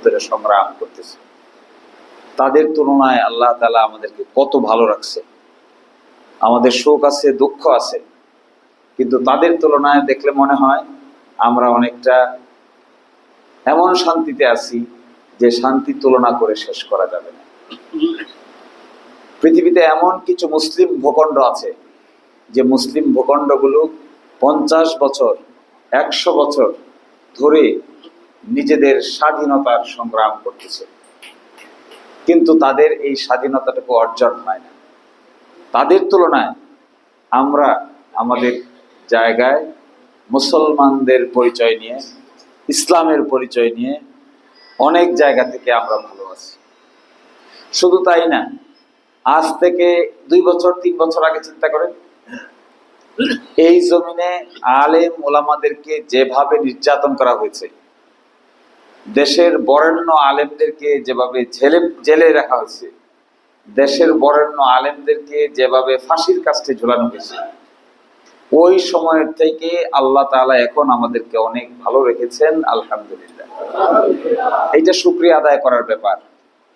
ভিতরে সংগ্রাম করতেছে। তাদের তুলনায় আল্লাহ তালা আমাদেরকে কত ভালো রাখছে। আমাদের শোক আছে, দুঃখ আছে, কিন্তু তাদের তুলনায় দেখলে মনে হয় আমরা অনেকটা এমন শান্তিতে আছি যে শান্তি তুলনা করে শেষ করা যাবে না। পৃথিবীতে এমন কিছু মুসলিম ভূখণ্ড আছে যে মুসলিম ভূখণ্ডগুলো পঞ্চাশ বছর, একশো বছর ধরে নিজেদের স্বাধীনতার সংগ্রাম করতেছে। কিন্তু তাদের এই স্বাধীনতাটুকু অর্জন হয় না। তাদের তুলনায় আমরা আমাদের জায়গায় মুসলমানদের পরিচয় নিয়ে, ইসলামের পরিচয় নিয়ে অনেক জায়গা থেকে আমরা ভালো আছি। শুধু তাই না, আজ থেকে দুই বছর, তিন বছর আগে চিন্তা করেন, এই জমিনে আলেম ওলামাদেরকে যেভাবে নির্যাতন করা হয়েছে দেশের বরেণ্য আলেমদেরকে যেভাবে জেলে জেলে রাখা হয়েছে, দেশের বরেণ্য আলেমদেরকে যেভাবে ফাঁসির কাছে ঝুলানো হয়েছে, ওই সময়ের থেকে আল্লাহ তাআলা এখন আমাদেরকে অনেক ভালো রেখেছেন, আলহামদুলিল্লাহ। এইটা শুক্রিয়া আদায় করার ব্যাপার।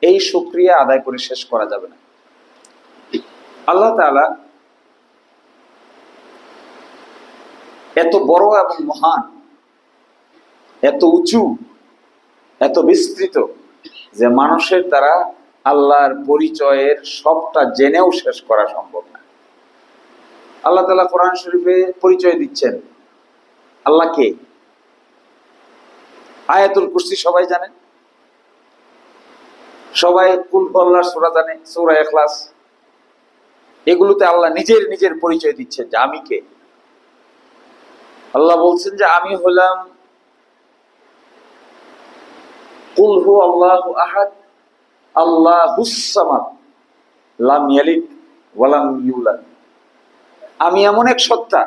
এই শুক্রিয়া আদায় করে শেষ করা যাবে না। আল্লাহ তাআলা এত বড় এবং মহান, এত উঁচু এত বিস্তৃত যে মানুষের দ্বারা আল্লাহর পরিচয়ের সবটা জেনেও শেষ করা সম্ভব না। আল্লাহ তালা কোরআন শরীফে পরিচয় দিচ্ছেন। আল্লাহ কে? আয়াতুল কুরসি সবাই জানেন সবাই কুল আল্লাহর সুরা জানে, সুরা এখলাস এগুলোতে আল্লাহ নিজের নিজের পরিচয় দিচ্ছেন যে আমি কে। আল্লাহ বলছেন যে আমি হলাম কুল হু আল্লাহ আহাদ লাম ইয়ালিদ ইউলাদ। আমি এমন এক সত্তা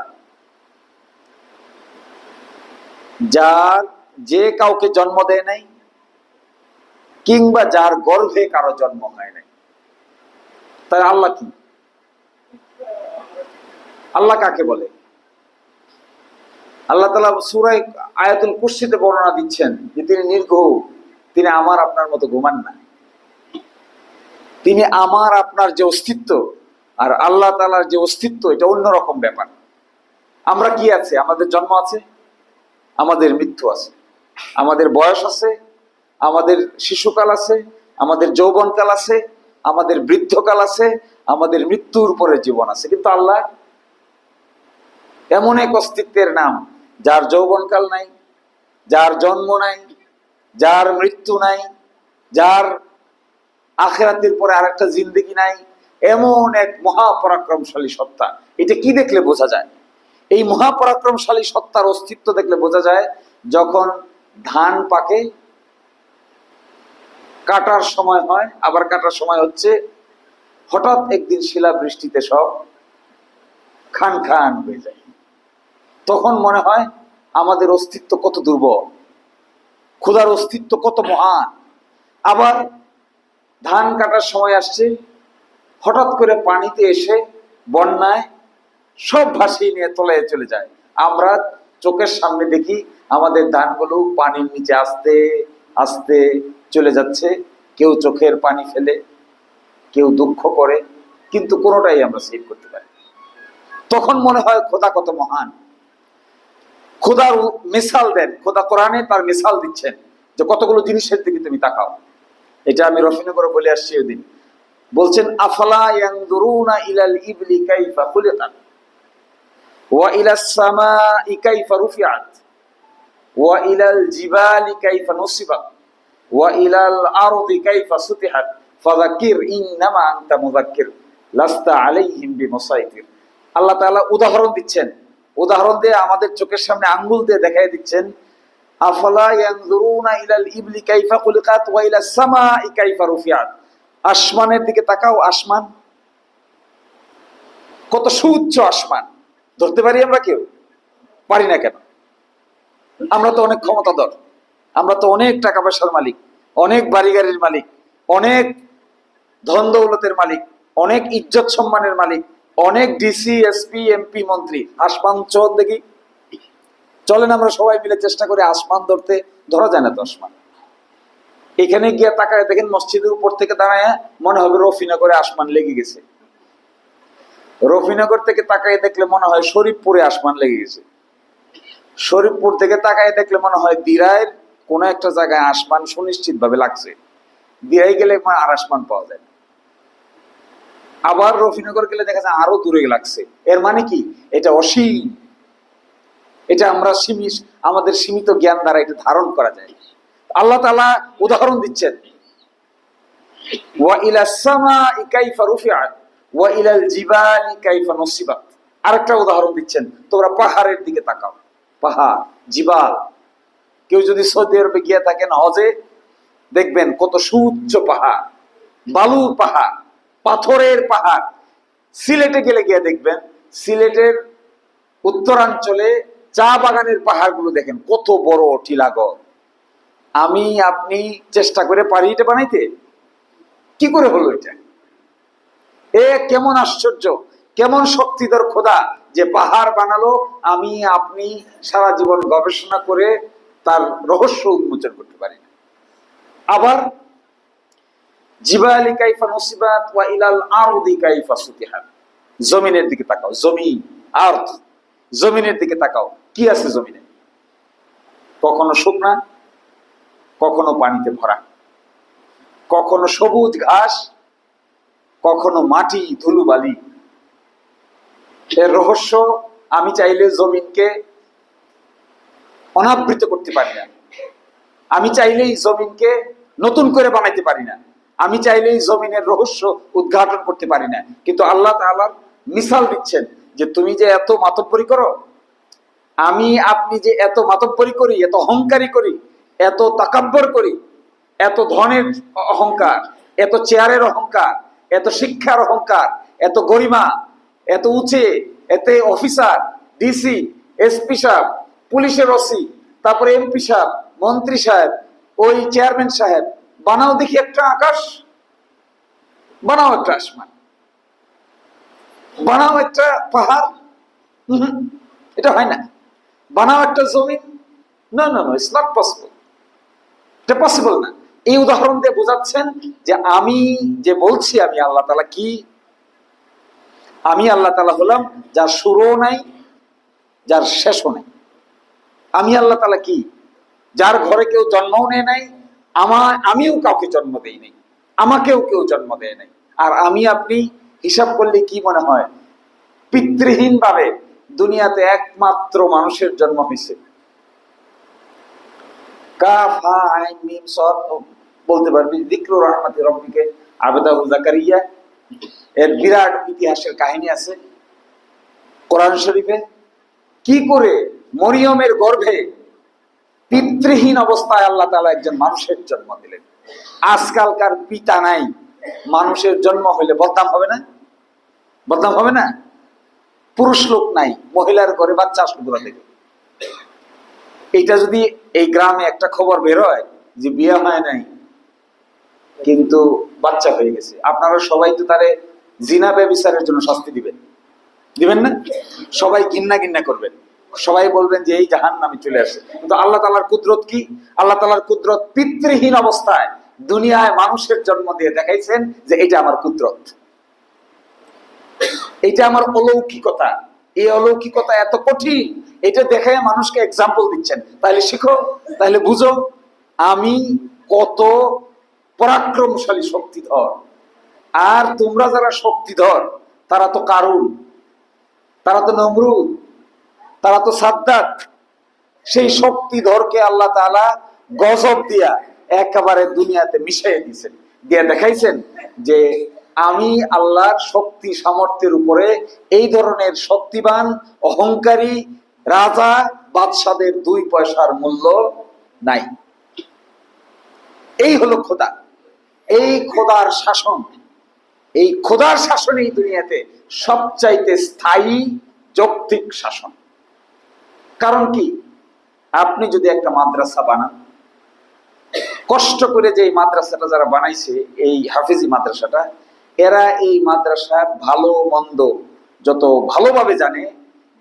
যার যে কাউকে জন্ম দেয় নাই কিংবা যার গর্ভে কারও জন্ম হয় নাই। তাই আল্লাহ কি? আল্লাহ কাকে বলে? আল্লাহ তালা সুরাই আয়াতুল কুর্সিতে বর্ণনা দিচ্ছেন যে তিনি নির্ঘৌ তিনি আমার আপনার মতো ঘুমান না। তিনি আমার আপনার যে অস্তিত্ব আর আল্লাহ তালার যে অস্তিত্ব, এটা অন্যরকম ব্যাপার। আমরা কি আছে? আমাদের জন্ম আছে, আমাদের মৃত্যু আছে, আমাদের বয়স আছে, আমাদের শিশুকাল আছে, আমাদের যৌবনকাল আছে, আমাদের বৃদ্ধকাল আছে, আমাদের মৃত্যুর পরে জীবন আছে। কিন্তু আল্লাহ এমন এক অস্তিত্বের নাম, যার যৌবনকাল নাই, যার জন্ম নাই যার মৃত্যু নাই, যার আখেরাতের পরে আরেকটা জিন্দেগি নাই, এমন এক মহাপরাক্রমশালী সত্তা। এটা কি দেখলে বোঝা যায়? এই মহাপরাক্রমশালী সত্তার অস্তিত্ব দেখলে বোঝা যায়, যখন ধান পাকে, কাটার সময় হয়, আবার কাটার সময় হচ্ছে, হঠাৎ একদিন শিলা বৃষ্টিতে সব খান খান হয়ে যায়। তখন মনে হয় আমাদের অস্তিত্ব কত দুর্বল। ক্ষুধার অস্তিত্ব কত মহান। আবার ধান কাটার সময় আসছে, হঠাৎ করে পানিতে এসে বন্যায় সব ভাসিয়ে নিয়ে তলায় চলে যায়। আমরা চোখের সামনে দেখি আমাদের ধানগুলো পানির নিচে আস্তে আস্তে চলে যাচ্ছে। কেউ চোখের পানি ফেলে, কেউ দুঃখ করে, কিন্তু কোনোটাই আমরা সেভ করতে পারি তখন মনে হয় খোদা কত মহান। খোদার মিসাল দেন, খোদা কোরআনে তার মিসাল দিচ্ছেন যে কতগুলো জিনিসের দিকে তুমি তাকাও। এটা আমি রফিনগরে বলে আসছি ওই দিন বলছেন ইলাল ইবলি কাইফা ওয়া ইলাস সামাই কাইফা রুফিআত? ওয়া ইলাল জিবালি কাইফা নুসিবাত? ওয়া ইলাল আরদি কাইফা সুতিহাত? ফাযাক্কির, ইন্নামা আনতা মুযাক্কির। লাস্তা আলাইহিম বিমুসাইতির। আল্লাহ তাআলা উদাহরণ দিচ্ছেন উদাহরণ দিয়ে আমাদের চোখের সামনে আঙ্গুল দিয়ে দেখাই দিচ্ছেন, আফলা ইয়ানজুরুনা ইলাল ইবলি কাইফা খুলিকাত ওয়া ইলাস সামাই কাইফা রুফিআত আসমানের দিকে তাকাও, আসমান। কত সুউচ্চ আসমান। ধরতে পারি আমরা কেউ? পারি না কেন? আমরা তো অনেক ক্ষমতাধর। আমরা তো অনেক টাকা পয়সার মালিক, অনেক বাড়ি গাড়ির মালিক, অনেক ধন দৌলতের মালিক, অনেক ইজ্জত সম্মানের মালিক। অনেক ডিসি এসপি এমপি মন্ত্রী। আসমান চোর দেখি। চলেন আমরা সবাই মিলে চেষ্টা করে আসমান ধরতে। ধরা যায় না তো আসমান। এখানে গিয়ে তাকায় দেখেন মসজিদের উপর থেকে দাঁড়ায়, মনে হবে রফিনগরে আসমান লেগে গেছে। রফিনগর থেকে তাকায় দেখলে মনে হয় শরীফপুরে আসমান লেগে গেছে। শরীফপুর থেকে তাকায় দেখলে মনে হয় দিরায়ের কোন একটা জায়গায় আসমান সুনিশ্চিত ভাবে লাগছে। দিরাই গেলে আর আসমান পাওয়া যায়। আবার রফিনগর গেলে দেখা যায় আরও দূরে লাগছে। এর মানে কি? এটা অসীম। এটা আমরা সীমিত, আমাদের সীমিত জ্ঞান দ্বারা এটা ধারণ করা যায়। আল্লাহ তালা উদাহরণ দিচ্ছেন। আরেকটা উদাহরণ দিচ্ছেন, তোমরা পাহাড়ের দিকে তাকাও। পাহাড়, জিবাল। কেউ যদি সৌদি আরবে গিয়ে থাকেন হজে, দেখবেন কত সুউচ্চ পাহাড়। বালুর পাহাড়। পাথরের পাহাড়। সিলেটে গেলে গিয়ে দেখবেন, সিলেটের উত্তরাঞ্চলে চা বাগানের পাহাড়গুলো দেখেন, কত বড় টিলাগড় আমি, আপনি চেষ্টা করে পারি এটা বানাইতে। কি করে হলো এটা? এ কেমন আশ্চর্য, কেমন শক্তিধর খোদা যে পাহাড় বানালো, আমি, আপনি সারা জীবন গবেষণা করে তার রহস্য উন্মোচন করতে পারি। আবার জিবালি কাইফা নসিবাত ওয়া ইলাল আরদি কাইফা সুতিহাত। জমিনের দিকে তাকাও, জমিন আর্থ জমিনের দিকে তাকাও। কি আছে জমিনে? কখনো শুকনা, কখনো পানিতে ভরা। কখনো সবুজ ঘাস, কখনো মাটি, ধুলুবালি। এর রহস্য, আমি চাইলে জমিনকে অনাবৃত করতে পারি না। আমি চাইলেই জমিনকে নতুন করে বানাইতে পারি না। আমি চাইলেই জমিনের রহস্য উদ্ঘাটন করতে পারি না। কিন্তু আল্লাহ তাআলার মিসাল দিচ্ছেন যে তুমি যে এত মাতব্বরি করো, আমি আপনি যে এত মাতব্বরি করি, এত অহংকারী করি, এত তাকাব্বর করি, এত ধনের অহংকার, এত চেয়ারের অহংকার, এত শিক্ষার অহংকার, এত গরিমা, এত উঁচে, এতে অফিসার, ডিসি, এসপি সাহেব, পুলিশের ওসি, তারপরে এমপি সাহেব, মন্ত্রী সাহেব, ওই চেয়ারম্যান সাহেব বানাও দেখি একটা আকাশ। বানাও একটা আসমান। বানাও একটা পাহাড়। এটা হয় না। বানাও একটা জমিন। না না ইটস নট পসিবল এটা পসিবল না। এই উদাহরণ দিয়ে বোঝাচ্ছেন যে আমি যে বলছি, আমি আল্লাহ তালা কি? আমি আল্লাহ তালা হলাম যার শুরুও নাই, যার শেষও নাই। আমি আল্লাহ তালা কি? যার ঘরে কেউ জন্মও নেয় নাই আমার, আমিও কাউকে জন্ম দেই নাই। আমাকেও কেউ জন্ম দেয় নাই। আর আমি আপনি হিসাব করলে কি মনে হয়? পিতৃহীন ভাবে দুনিয়াতে একমাত্র মানুষের জন্ম হয়েছে বলতে পারবি। যিকরু রহমাতি রব্বিকে আবেদাহু জাকারিয়া। এর বিরাট ইতিহাসের কাহিনী আছে। কোরআন শরীফে কি করে মরিয়মের গর্ভে পিতৃহীন অবস্থায় আল্লাহ তাআলা একজন মানুষের জন্ম দিলেন। আজকালকার পিতা নাই, মানুষের জন্ম হইলে বদনাম হবে না? বদনাম হবে না? পুরুষ লোক নাই, মহিলার ঘরে বাচ্চা আসলো কোথা থেকে? এইটা যদি এই গ্রামে একটা খবর বের হয় যে বিয়ে হয় নাই, কিন্তু বাচ্চা হয়ে গেছে, আপনারা সবাই তো তারে জিনা ব্যবিচারের জন্য শাস্তি দিবেন। দিবেন না? সবাই গিন্না গিন্না করবেন। সবাই বলবেন যে এই জাহান নামে চলে আসে। কিন্তু আল্লাহ তালার কুদরত কি? আল্লাহ তালার কুদরত পিতৃহীন অবস্থায় দুনিয়ায় মানুষের জন্ম দিয়ে দেখাইছেন যে এটা আমার কুদরত। এটা আমার অলৌকিকতা। এই অলৌকিকতা এত কঠিন, এটা দেখে মানুষকে এক্সাম্পল দিচ্ছেন। তাহলে শিখো, তাহলে বুঝো, আমি কত পরাক্রমশালী শক্তিধর। আর তোমরা যারা শক্তিধর, তারা তো কারুন, তারা তো নমরুদ। তারা তো সাদ্দাত সেই শক্তিধরকে আল্লাহ তাআলা গজব দিয়া একেবারে দুনিয়াতে মিশিয়ে দিয়েছেন। দিয়ে দেখাইছেন যে আমি আল্লাহর শক্তি সামর্থ্যের উপরে এই ধরনের শক্তিবান, অহংকারী রাজা বাদশাদের দুই পয়সার মূল্য নাই। এই হলো খোদা। এই খোদার শাসন, এই খোদার শাসন এই দুনিয়াতে সবচাইতে স্থায়ী যৌক্তিক শাসন। কারণ কি? আপনি যদি একটা মাদ্রাসা বানান, কষ্ট করে যে মাদ্রাসাটা যারা বানাইছে, এই হাফিজি মাদ্রাসাটা, এরা এই মাদ্রাসার ভালো, মন্দ, যত ভালোভাবে জানে,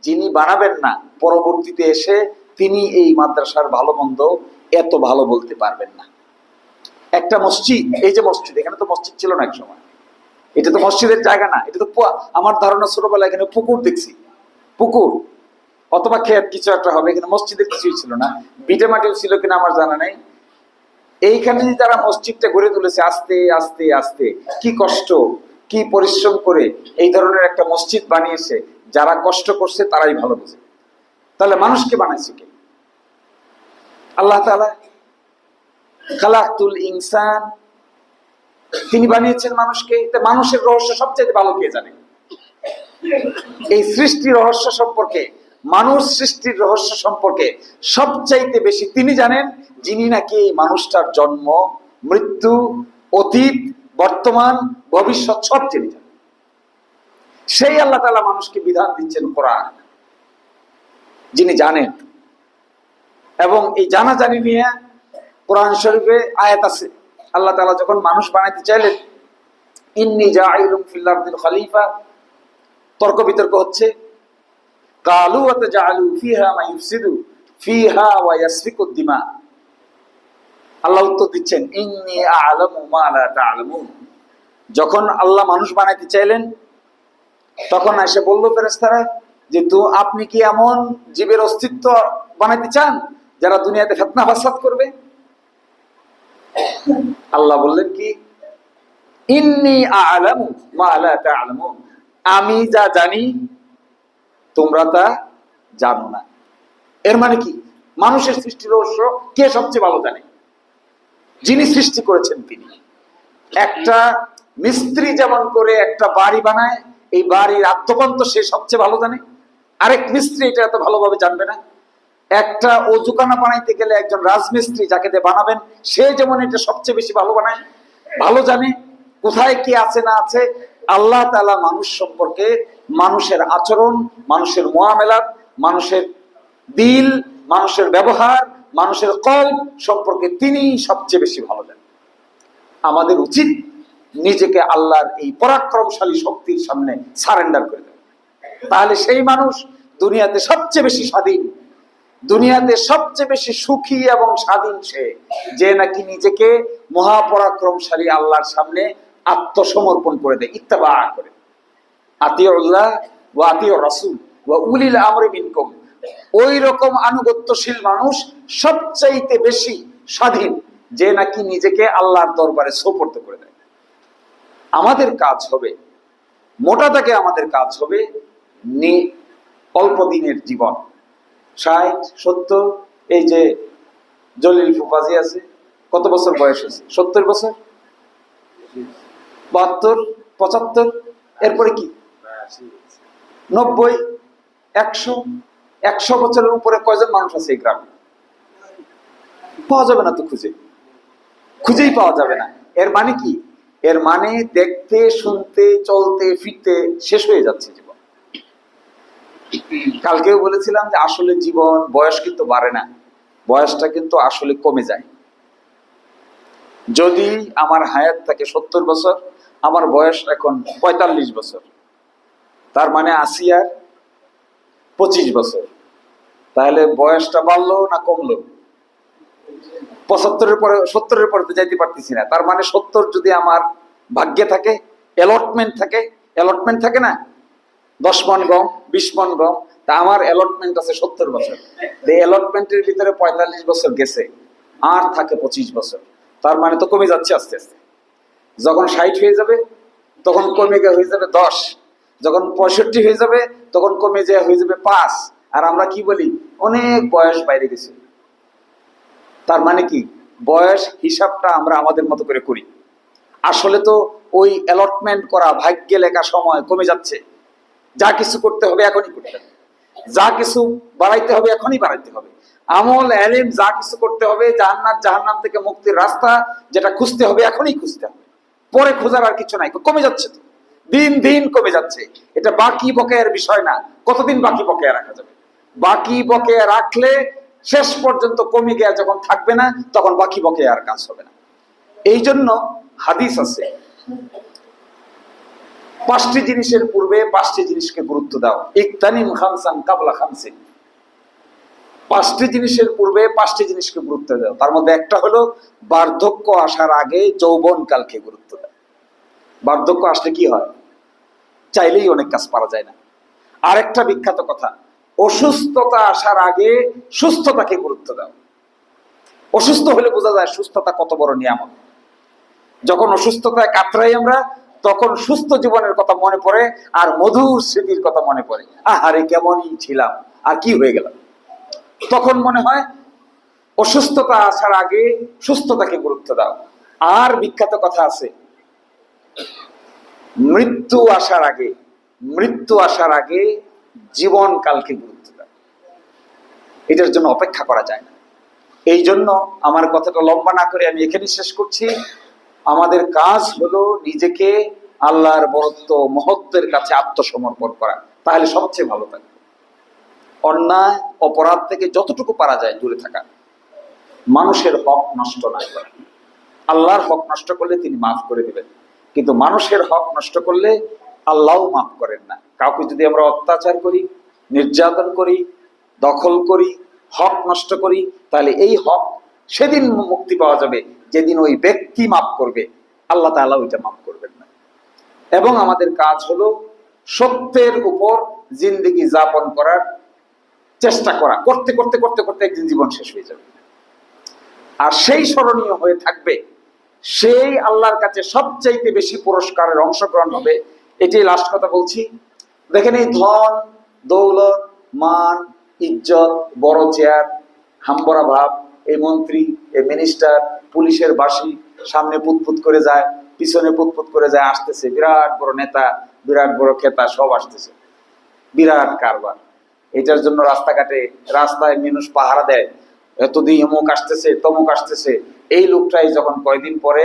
যিনি বানাবেন না, পরবর্তীতে এসে তিনি এই মাদ্রাসার ভালো, মন্দ এত ভালো বলতে পারবেন না। একটা মসজিদ, এই যে মসজিদ, এখানে তো মসজিদ ছিল না এক সময় এটা তো মসজিদের জায়গা না, এটা তো আমার ধারণা ছোটবেলা এখানে পুকুর দেখছি। পুকুর। অথবা খেত কিছু একটা হবে এখানে মসজিদের কিছুই ছিল না। বিটে মাটিও ছিল কিনা আমার জানা নেই। এইখানে যে যারা মসজিদটা গড়ে তুলেছে, আস্তে আস্তে আস্তে, কি কষ্ট, কি পরিশ্রম করে এই ধরনের একটা মসজিদ বানিয়েছে, যারা কষ্ট করছে তারাই ভালো বোঝে। তাহলে মানুষকে বানাইছে কে? আল্লাহ খালাকুল ইনসান, তিনি বানিয়েছেন মানুষকে। মানুষের রহস্য সবচেয়ে ভালো কে জানে? এই সৃষ্টি রহস্য সম্পর্কে মানুষ সৃষ্টির রহস্য সম্পর্কে সবচাইতে বেশি তিনি জানেন যিনি নাকি এই মানুষটার জন্ম, মৃত্যু, অতীত, বর্তমান, ভবিষ্যৎ সব তিনি জানেন। সেই আল্লাহ তাআলা মানুষকে বিধান দিচ্ছেন কোরআন, যিনি জানেন। এবং এই জানা জানি নিয়ে কোরআন শরীফে আয়াত আছে। আল্লাহ তালা যখন মানুষ বানাইতে চাইলেন, ইন্নি জাইলুম ফিল আরদিল খলিফা তর্ক বিতর্ক হচ্ছে। আল্লাহ উত্তর দিচ্ছেন, ইন্নি আ'লামু মা লা তা'লামুন. যখন আল্লাহ মানুষ বানাইতে চাইলেন, তখন এসে বলল যে আপনি কি এমন জীবের অস্তিত্ব বানাইতে চান যারা দুনিয়াতে ফেতনা ফাসাদ করবে? আল্লাহ বললেন কি, ইন্নি আ'লামু মা লা তা'লামুন. আমি যা জানি তোমরা তা জানো না। এর মানে কি? মানুষের সৃষ্টির রহস্য কে সবচেয়ে ভালো জানে? যিনি সৃষ্টি করেছেন তিনি। একটা মিস্ত্রি যেমন করে একটা বাড়ি বানায়, এই বাড়ির আদ্যপন্ত সে সবচেয়ে ভালো জানে। আরেক মিস্ত্রি এটা এত ভালোভাবে জানবে না। একটা অজুকানা বানাইতে গেলে একজন রাজমিস্ত্রি যাকে দিয়ে বানাবেন, সে যেমন এটা সবচেয়ে বেশি ভালো বানায়, ভালো জানে। কোথায় কি আছে না আছে, আল্লাহ তাআলা মানুষ সম্পর্কে মানুষের আচরণ, মানুষের মোয়ামেলাত মানুষের দিল, মানুষের ব্যবহার, মানুষের কল সম্পর্কে তিনি সবচেয়ে বেশি ভালো জানেন। আমাদের উচিত নিজেকে আল্লাহর এই পরাক্রমশালী শক্তির সামনে সারেন্ডার করে দেয় তাহলে সেই মানুষ দুনিয়াতে সবচেয়ে বেশি স্বাধীন, দুনিয়াতে সবচেয়ে বেশি সুখী এবং স্বাধীন সে, যে নাকি নিজেকে মহাপরাক্রমশালী আল্লাহর সামনে আত্মসমর্পণ করে দেয়, ইত্তাবা করে আতিউল্লাহ ও ও উলিল ওই রকম আনুগত্যশীল মানুষ সবচাইতে বেশি স্বাধীন, যে নাকি নিজেকে আল্লাহর দরবারে সোপর্দ করে দেয়। আমাদের কাজ হবে আমাদের কাজ হবে নি অল্প দিনের জীবন। ষাট, সত্তর, এই যে জলিল ফুফাজি আছে, কত বছর বয়স আছে সত্তর বছর? বাহাত্তর, পঁচাত্তর? এরপরে কি? নব্বই, একশো একশো বছরের উপরে কয়জন মানুষ আছে এই গ্রামে? পাওয়া যাবে না তো খুঁজে। খুঁজেই পাওয়া যাবে না। এর মানে কি? এর মানে দেখতে, শুনতে, চলতে, ফিরতে শেষ হয়ে যাচ্ছে জীবন। কালকেও বলেছিলাম যে আসলে জীবন, বয়স কিন্তু বাড়ে না। বয়সটা কিন্তু আসলে কমে যায়। যদি আমার হায়াত থাকে সত্তর বছর, আমার বয়স এখন পঁয়তাল্লিশ বছর। তার মানে আশি আর পঁচিশ বছর। তাহলে বয়সটা বাড়লো না কমলো? পঁচাত্তরের পরে, সত্তরের পরে তো যাইতে পারতেছি না। তার মানে সত্তর যদি আমার ভাগ্যে থাকে অ্যালটমেন্ট থাকে অ্যালটমেন্ট থাকে না? দশ মন গম, বিশ মন গম, তা আমার অ্যালটমেন্ট আছে সত্তর বছর। এই অ্যালটমেন্টের ভিতরে পঁয়তাল্লিশ বছর গেছে, আর থাকে পঁচিশ বছর। তার মানে তো কমে যাচ্ছে আস্তে আস্তে। যখন ষাট হয়ে যাবে, তখন কমে হয়ে যাবে দশ। যখন পঁয়ষট্টি হয়ে যাবে, তখন কমে যায়, হয়ে যাবে পাঁচ। আর আমরা কি বলি? অনেক বয়স বাইরে গেছে। তার মানে কি? বয়স হিসাবটা আমরা আমাদের মতো করে করি। আসলে তো ওই অ্যালটমেন্ট করা, ভাগ্যে লেখা সময় কমে যাচ্ছে। যা কিছু করতে হবে এখনই করতে হবে। যা কিছু বাড়াইতে হবে এখনই বাড়াইতে হবে। আমল, এলেম, যা কিছু করতে হবে জাহান্নাত জাহান্নাম থেকে মুক্তির রাস্তা, যেটা খুঁজতে হবে এখনই খুঁজতে হবে। পরে খোঁজার আর কিছু নাই, কমে যাচ্ছে তো। দিন দিন কমে যাচ্ছে। এটা বাকি বকেয়ার বিষয় না। কতদিন বাকি বকেয়া রাখা যাবে? বাকি বকেয়া রাখলে শেষ পর্যন্ত কমে গিয়ে যখন থাকবে না, তখন বাকি বকেয়া আর কাজ হবে না। এই জন্য হাদিস আছে, পাঁচটি জিনিসের পূর্বে পাঁচটি জিনিসকে গুরুত্ব দাও। ইকতানিম খামসান কাবলা খামসিন। পাঁচটি জিনিসের পূর্বে পাঁচটি জিনিসকে গুরুত্ব দেয় তার মধ্যে একটা হলো, বার্ধক্য আসার আগে যৌবনকালকে গুরুত্ব দেয় বার্ধক্য আসলে কি হয়? চাইলেই অনেক কাজ পারা যায় না। আরেকটা বিখ্যাত কথা, অসুস্থতা আসার আগে সুস্থতাকে গুরুত্ব দাও। অসুস্থ হলে বোঝা যায় সুস্থতা কত বড় নিয়ামক যখন অসুস্থতায় কাতরাই আমরা, তখন সুস্থ জীবনের কথা মনে পড়ে আর মধুর স্মৃতির কথা মনে পড়ে। আহারে, কেমনই ছিলাম, আর কি হয়ে গেলাম। তখন মনে হয় অসুস্থতা আসার আগে সুস্থতাকে গুরুত্ব দাও। আর বিখ্যাত কথা আছে মৃত্যু আসার আগে, মৃত্যু আসার আগে জীবন কালকে গুরুত্ব এটার জন্য অপেক্ষা করা যায় না। এই জন্য আমার কথাটা লম্বা না করে আমি এখানে শেষ করছি। আমাদের কাজ হলো নিজেকে আল্লাহর বরত্ব, মহত্বের কাছে আত্মসমর্পণ করা। তাহলে সবচেয়ে ভালো থাকবে। অন্যায়, অপরাধ থেকে যতটুকু পারা যায় দূরে থাকা। মানুষের হক নষ্ট না করা। আল্লাহর হক নষ্ট করলে তিনি মাফ করে দিবেন। কিন্তু মানুষের হক নষ্ট করলে আল্লাহও মাফ করেন না। কাউকে যদি আমরা অত্যাচার করি, নির্যাতন করি, দখল করি, হক নষ্ট করি, তাহলে এই হক সেদিন মুক্তি পাওয়া যাবে, যেদিন ওই ব্যক্তি মাফ করবে। আল্লাহ তাআলা ওইটা মাফ করবেন না। এবং আমাদের কাজ হলো সত্যের উপর জিন্দিগি যাপন করার চেষ্টা করা। করতে করতে করতে করতে একদিন জীবন শেষ হয়ে যাবে। আর সেই স্মরণীয় হয়ে থাকবে সেই আল্লাহর কাছে সবচাইতে বেশি পুরস্কারের অংশগ্রহণ হবে, এটাই লাস্ট কথা বলছি। দেখেন এই ধন, দৌলত, মান, ইজ্জত, বড় চেয়ার, হাম্বরা ভাব, এই মন্ত্রী, এই মিনিস্টার পুলিশের বাসি সামনে পুতপুত করে যায়, পিছনে পুতপুত করে যায়, আসতেছে, বিরাট বড় নেতা, বিরাট বড় খেতা, সব আসতেছে। বিরাট কারবার। এটার জন্য রাস্তাঘাটে রাস্তায় মানুষ পাহারা দেয়। এতদিন অমুক আসতেছে, তমুক আসতেছে। এই লোকটাই যখন কয়দিন পরে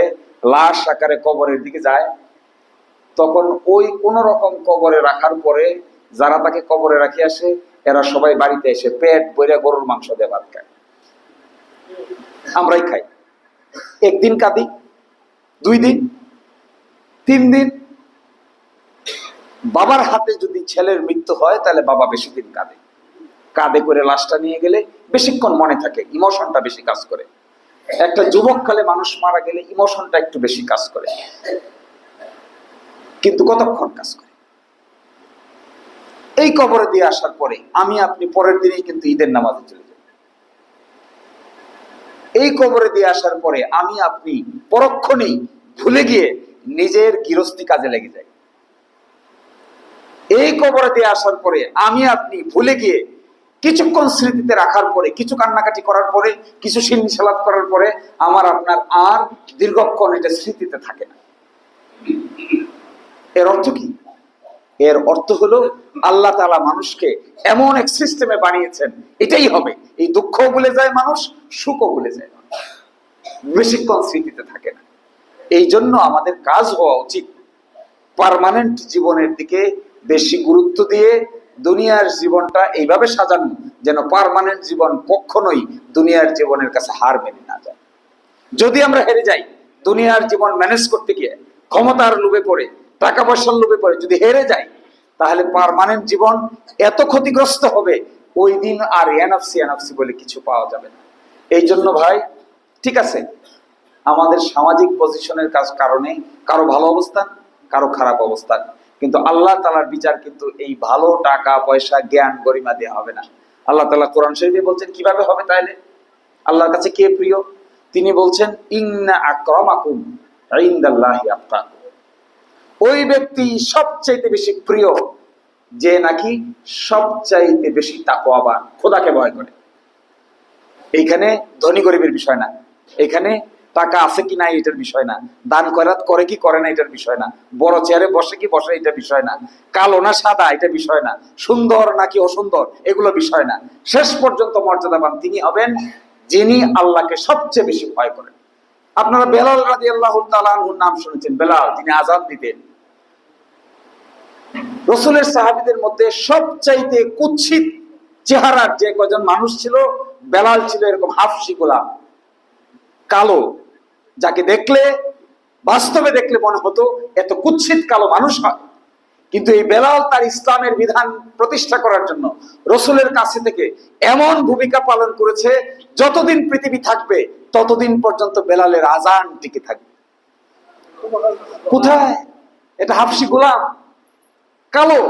লাশ আকারে কবরের দিকে যায়, তখন ওই কোন রকম কবরে রাখার পরে যারা তাকে কবরে রাখি আসে, এরা সবাই বাড়িতে এসে পেট বইরা গরুর মাংস দিয়ে ভাত খায়। আমরাই খাই। একদিন কাঁদি, দুই দিন, তিন দিন। বাবার হাতে যদি ছেলের মৃত্যু হয়, তাহলে বাবা বেশি দিন কাঁদে। কাঁধে করে লাশটা নিয়ে গেলে বেশিক্ষণ মনে থাকে ইমোশনটা বেশি কাজ করে। একটা যুবক কালে মানুষ মারা গেলে ইমোশনটা একটু বেশি কাজ করে। কিন্তু কতক্ষণ কাজ করে? এই কবরে দিয়ে আসার পরে আমি আপনি পরের দিনেই কিন্তু ঈদের নামাজে চলে যাই এই কবরে দিয়ে আসার পরে আমি আপনি পরক্ষণেই ভুলে গিয়ে নিজের গৃহস্থী কাজে লেগে যাই। এই কবরে দিয়ে আসার পরে আমি আপনি ভুলে গিয়ে কিছুক্ষণ স্মৃতিতে রাখার পরে, কিছু কান্নাকাটি করার পরে, কিছু সিন্নি সালাদ করার পরে আমার আপনার আর দীর্ঘক্ষণ এটা স্মৃতিতে থাকে না। এর অর্থ কি? এর অর্থ হলো আল্লাহ তালা মানুষকে এমন এক সিস্টেমে বানিয়েছেন, এটাই হবে। এই দুঃখ ভুলে যায় মানুষ, সুখও ভুলে যায় বেশিক্ষণ স্মৃতিতে থাকে না। এই জন্য আমাদের কাজ হওয়া উচিত পারমানেন্ট জীবনের দিকে বেশি গুরুত্ব দিয়ে দুনিয়ার জীবনটা এইভাবে সাজানো যেন পারমানেন্ট জীবন কখনোই দুনিয়ার জীবনের কাছে হার মেনে না যায়। যদি আমরা হেরে যাই, দুনিয়ার জীবন ম্যানেজ করতে গিয়ে ক্ষমতার লোভে পড়ে টাকা পয়সার লোভে পড়ে যদি হেরে যাই, তাহলে পারমানেন্ট জীবন এত ক্ষতিগ্রস্ত হবে, ওই দিন আর এনএফসি এনএফসি বলে কিছু পাওয়া যাবে না। এই জন্য ভাই, ঠিক আছে, আমাদের সামাজিক পজিশনের কাজ কারণে কারও ভালো অবস্থান কারও খারাপ অবস্থান কিন্তু আল্লাহ তালার বিচার কিন্তু এই ভালো টাকা, পয়সা, জ্ঞান, গরিমা দেওয়া হবে না। আল্লাহ তালা কোরআন শরীফে বলছেন, কীভাবে হবে তাইলে? আল্লাহর কাছে কে প্রিয়? তিনি বলছেন আক্রমাকুম ইন্দাল্লাহি আত্মাকুম ওই ব্যক্তি সবচাইতে বেশি প্রিয়, যে নাকি সবচাইতে বেশি তাকওয়াবান, খোদাকে ভয় করে। এইখানে ধনী গরিবের বিষয় না। এখানে টাকা আছে কি নাই এটার বিষয় না। দান করাত করে কি করে না এটার বিষয় না। বড় চেয়ারে বসে কি বসে এটা বিষয় না। কালো না সাদা এটা বিষয় না। সুন্দর নাকি অসুন্দর এগুলো বিষয় না। শেষ পর্যন্ত মর্যাদাবান তিনি হবেন যিনি আল্লাহকে সবচেয়ে বেশি ভয় করেন। আপনারা বেলাল রাজি আল্লাহ নাম শুনেছেন। বেলাল, তিনি আজাদ দিতেন। রসুলের সাহাবিদের মধ্যে সবচাইতে কুৎসিত চেহারার যে কজন মানুষ ছিল, বেলাল ছিল এরকম হাফসি গোলাম। কালো যাকে দেখলে, বাস্তবে দেখলে মনে হতো এত কুৎসিত কালো মানুষ হয়। কিন্তু এই বেলাল তার ইসলামের বিধান প্রতিষ্ঠা করার জন্য রসুলের কাছে থেকে এমন ভূমিকা পালন করেছে, যতদিন পৃথিবী থাকবে, ততদিন পর্যন্ত বেলালের আজান টিকে থাকবে। কোথায়? এটা হাফসি গোলাম। কালো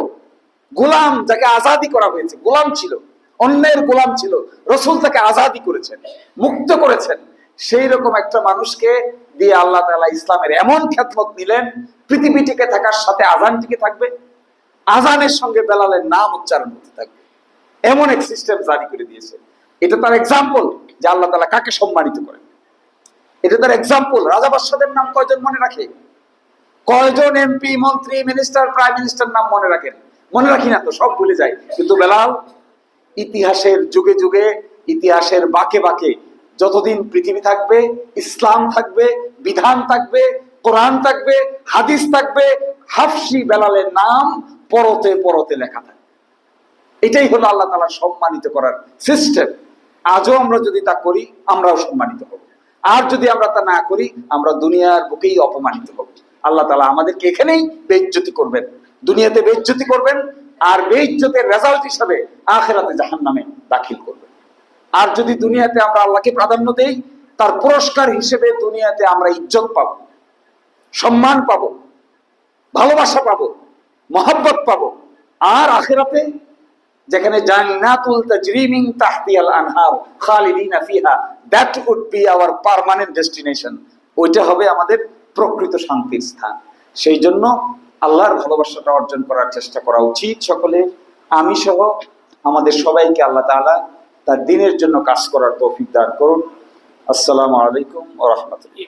গোলাম যাকে আজাদি করা হয়েছে, গোলাম ছিল, অন্যের গোলাম ছিল, রসুল তাকে আজাদি করেছেন, মুক্ত করেছেন। সেই রকম একটা মানুষকে দিয়ে আল্লাহ তাআলা ইসলামের এমন খ্যাতমত নিলেন, পৃথিবী টিকে থাকার সাথে আজান টিকে থাকবে আজানের সঙ্গে বেলালের নাম উচ্চারণ হতে থাকবে। এমন এক সিস্টেম জারি করে দিয়েছে। এটা তার এক্সাম্পল যে আল্লাহ তাআলা কাকে সম্মানিত করেন। এটা তার এক্সাম্পল রাজা বাদশাদের নাম কয়জন মনে রাখে? কয়জন এমপি মন্ত্রী মিনিস্টার প্রাইম মিনিস্টার নাম মনে রাখেন? মনে রাখি না তো, সব ভুলে যায় কিন্তু বেলাল ইতিহাসের যুগে যুগে, ইতিহাসের বাকে বাকে যতদিন পৃথিবী থাকবে, ইসলাম থাকবে, বিধান থাকবে, কোরআন থাকবে, হাদিস থাকবে, হাফসি বেলালের নাম পরতে পরতে লেখা থাকবে। এটাই হলো আল্লাহ তালা সম্মানিত করার সিস্টেম। আজও আমরা যদি তা করি, আমরাও সম্মানিত হব। আর যদি আমরা তা না করি, আমরা দুনিয়ার বুকেই অপমানিত হব। আল্লাহ তালা আমাদেরকে এখানেই বেজ্জতি করবেন। দুনিয়াতে বেজ্জতি করবেন, আর বেজ্জতের রেজাল্ট হিসাবে আখেরাতে জাহান নামে দাখিল করবেন। আর যদি দুনিয়াতে আমরা আল্লাহকে প্রাধান্য দেই, তার পুরস্কার হিসেবে দুনিয়াতে আমরা ইজ্জত পাবো, সম্মান পাবো, ভালোবাসা পাবো, মহব্বত পাবো। আর আখেরাতে যেখানে জান্নাতুল তাহতিয়াল আনহার খালিদিনা ফিহা that would be our permanent destination ওইটা হবে আমাদের প্রকৃত শান্তির স্থান। সেই জন্য আল্লাহর ভালোবাসাটা অর্জন করার চেষ্টা করা উচিত সকলে আমি সহ আমাদের সবাইকে আল্লাহ তাআলা তার দিনের জন্য কাজ করার তৌফিক দান করুন। আসসালামু আলাইকুম ও রাহমাতুল্লাহ